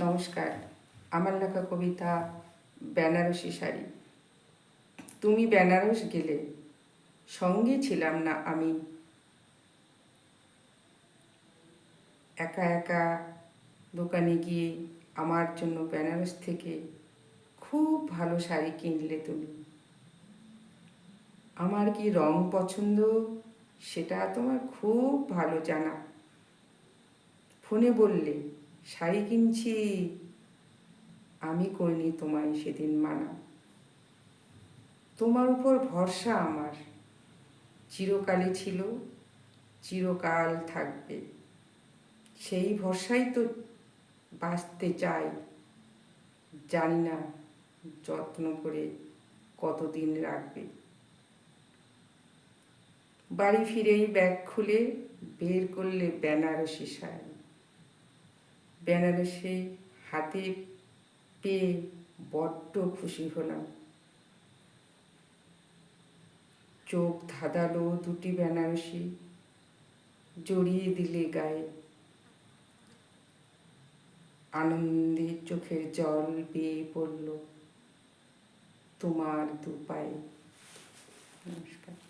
নমস্কার। আমার লেখা কবিতা বেনারসি শাড়ি। তুমি বেনারস গেলে সঙ্গে ছিলাম না আমি। একা একা দোকানে গিয়ে আমার জন্য বেনারস থেকে খুব ভালো শাড়ি কিনলে তুমি। আমার কি রং পছন্দ? সেটা তোমার খুব ভালো জানা। ফোনে বললে শাড়ি কিনছি, আমি করিনি তোমায় সেদিন মানা। তোমার উপর ভরসা আমার, চিরকালই ছিল, চিরকাল থাকবে। সেই ভরসাই তো বাঁচতে চাই, জানি না যত্ন করে কতদিন রাখবে। বাড়ি ফিরেই ব্যাগ খুলে বের করলে বেনারসি শাড়ি। বেনারসি হাতে পেয়ে বড্ড খুশি হলাম। চোখ ধাঁধালো দুটি বেনারসি জড়িয়ে দিলে গায়ে। আনন্দে চোখের জল বেয়ে পড়ল তোমার দু পায়ে নমস্কার।